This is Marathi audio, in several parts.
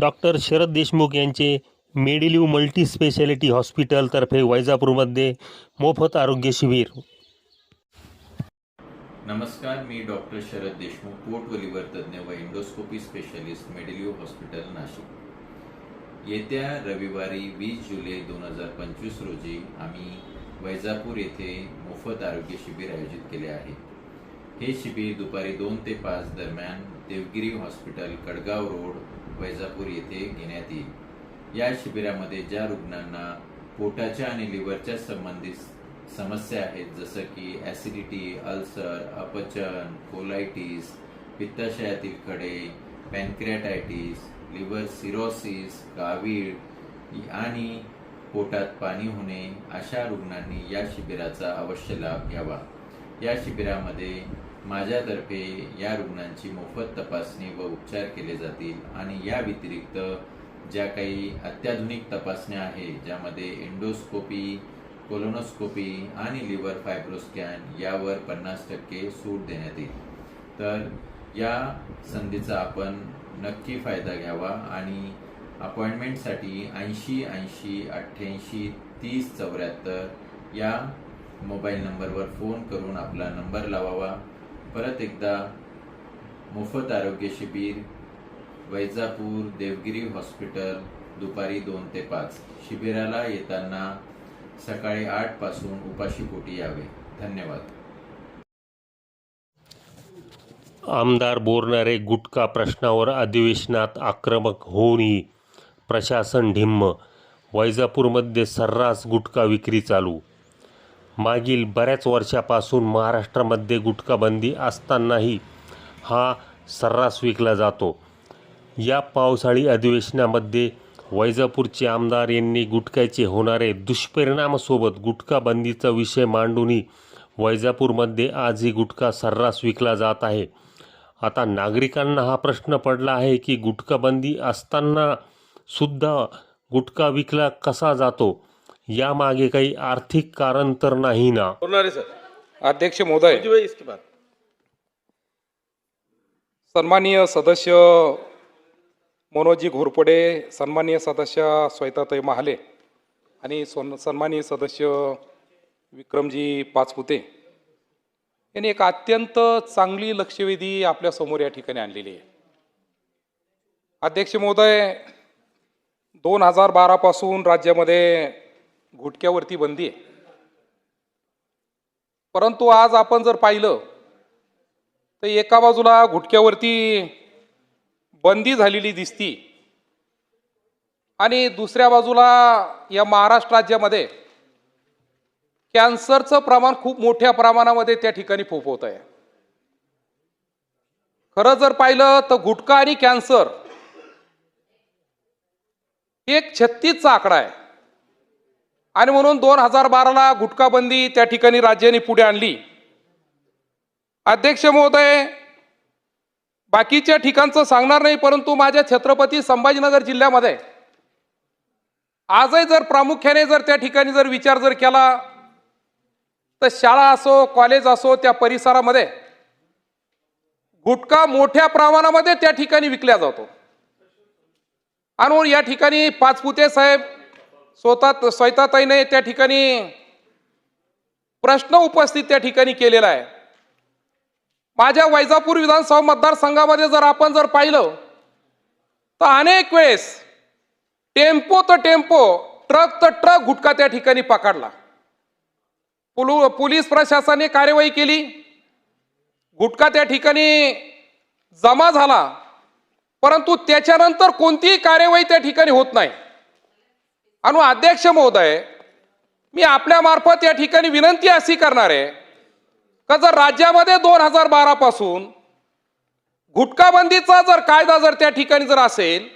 डॉक्टर शरद देशमुख यांचे मेडिलिव्ह मल्टी स्पेशालिटी हॉस्पिटलतर्फे वैजापूरमध्ये मोफत आरोग्य शिबिर. नमस्कार मी डॉक्टर शरद देशमुख पोट व लिव्हर तज्ज्ञ व endoscopy specialist Medilive hospital Nashik. येत्या रविवारी वीस जुलै दोन हजार पंचवीस रोजी आम्ही वैजापूर येथे मोफत आरोग्य शिबिर आयोजित केले आहे. हे शिबिर दुपारी दोन ते पाच दरम्यान देवगिरी हॉस्पिटल कडगाव रोड वैजापूर येथे घेण्यात येईल. या शिबिरामध्ये ज्या रुग्णांना पोटाच्या आणि लिव्हरच्या संबंधित समस्या आहेत जसं की ॲसिडिटी अल्सर अपचन कोलायटिस पित्ताशयातील खडे पॅनक्रियाटायटिस लिव्हर सिरोसिस कावीळ आणि पोटात पाणी होणे अशा रुग्णांनी या शिबिराचा अवश्य लाभ घ्यावा. या शिबिरामध्ये माझ्यातर्फे या रुग्णांची मोफत तपासणी व उपचार केले जातील आणि या व्यतिरिक्त ज्या काही अत्याधुनिक तपासण्या आहेत ज्यामध्ये एंडोस्कोपी कोलोनोस्कोपी आणि लिव्हर फायब्रोस्कॅन यावर पन्नास टक्के सूट देण्यात येईल. तर या संधीचा आपण नक्की फायदा घ्यावा आणि अपॉइंटमेंटसाठी ऐंशी ऐंशी अठ्ठ्याऐंशी तीस चौऱ्याहत्तर या मोबाईल नंबरवर फोन करून आपला नंबर लावावा. परत एकदा मोफत आरोग्य शिबिर वैजापूर देवगिरी हॉस्पिटल दुपारी दोन ते पाच. शिबिराला येताना सकाळी आठपासून उपाशी पोटी यावे. धन्यवाद. आमदार बोरणारे गुटखा प्रश्नावर अधिवेशनात आक्रमक होऊनही प्रशासन ढिम्म. वैजापूरमध्ये सर्रास गुटखा विक्री चालू मागील बऱ्याच वर्षापासून महाराष्ट्रामध्ये गुटखाबंदी असतानाही हा सर्रास विकला जातो. या पावसाळी अधिवेशनामध्ये वैजापूरचे आमदार यांनी गुटख्याचे होणारे दुष्परिणामासोबत गुटखाबंदीचा विषय मांडूनही वैजापूरमध्ये आजही गुटखा सर्रास विकला जात आहे. आता नागरिकांना हा प्रश्न पडला आहे की गुटखाबंदी असताना सुद्धा गुटखा विकला कसा जातो? यामागे काही आर्थिक कारण तर नाही ना? बोलणारे सर अध्यक्ष महोदय. जो है इसके बाद? सन्माननीय सदस्य मनोजी घोरपडे सन्माननीय सदस्य श्वेताताई महाले आणि सोन सन्माननीय सदस्य विक्रमजी पाचपुते यांनी एक अत्यंत चांगली लक्षवेधी आपल्यासमोर या ठिकाणी आणलेली आहे. अध्यक्ष महोदय दोन हजार बारापासून राज्यामध्ये घुटक्यावरती बंदी आहे. परंतु आज आपण जर पाहिलं तर एका बाजूला घुटक्यावरती बंदी झालेली दिसती आणि दुसऱ्या बाजूला या महाराष्ट्र राज्यामध्ये कॅन्सरचं प्रमाण खूप मोठ्या प्रमाणामध्ये त्या ठिकाणी फोफवत आहे. खरं जर पाहिलं तर गुटखा आणि कॅन्सर एक छत्तीसचा आकडा आहे. आणि म्हणून दोन हजार बाराला गुटखाबंदी त्या ठिकाणी राज्याने पुढे आणली. अध्यक्ष महोदय बाकीच्या ठिकाणचं सांगणार नाही परंतु माझ्या छत्रपती संभाजीनगर जिल्ह्यामध्ये आजही जर प्रामुख्याने जर त्या ठिकाणी जर विचार जर केला तर शाळा असो कॉलेज असो त्या परिसरामध्ये गुटखा मोठ्या प्रमाणामध्ये त्या ठिकाणी विकल्या जातो. आणि या ठिकाणी पाचपुते साहेब स्वतः स्वयताताईने त्या ठिकाणी प्रश्न उपस्थित त्या ठिकाणी केलेला आहे. माझ्या वैजापूर विधानसभा मतदारसंघामध्ये जर आपण जर पाहिलं तर अनेक वेळेस टेम्पो तर टेम्पो ट्रक तर ट्रक गुटखा त्या ठिकाणी पकडला. पुलु पोलीस प्रशासनाने कार्यवाही केली. गुटखा त्या ठिकाणी जमा झाला. परंतु त्याच्यानंतर कोणतीही कार्यवाही त्या ठिकाणी होत नाही. आणि अध्यक्ष महोदय मी आपल्या मार्फत या ठिकाणी विनंती अशी करणार आहे का जर राज्यामध्ये दोन हजार बारा पासून गुटखाबंदीचा जर कायदा जर त्या ठिकाणी जर असेल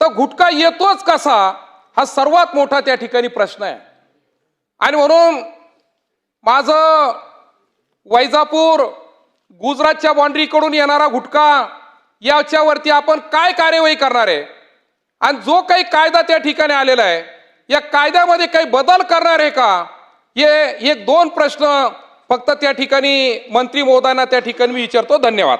तर गुटखा येतोच कसा हा सर्वात मोठा त्या ठिकाणी प्रश्न आहे. आणि म्हणून माझं वैजापूर गुजरातच्या बाँड्रीकडून येणारा गुटखा याच्यावरती आपण काय कार्यवाही करणार आहे? आणि जो काही कायदा त्या ठिकाणी आलेला आहे या कायद्यामध्ये काही बदल करणार आहे का? हे एक दोन प्रश्न फक्त त्या ठिकाणी मंत्री महोदयांना त्या ठिकाणी मी विचारतो. धन्यवाद.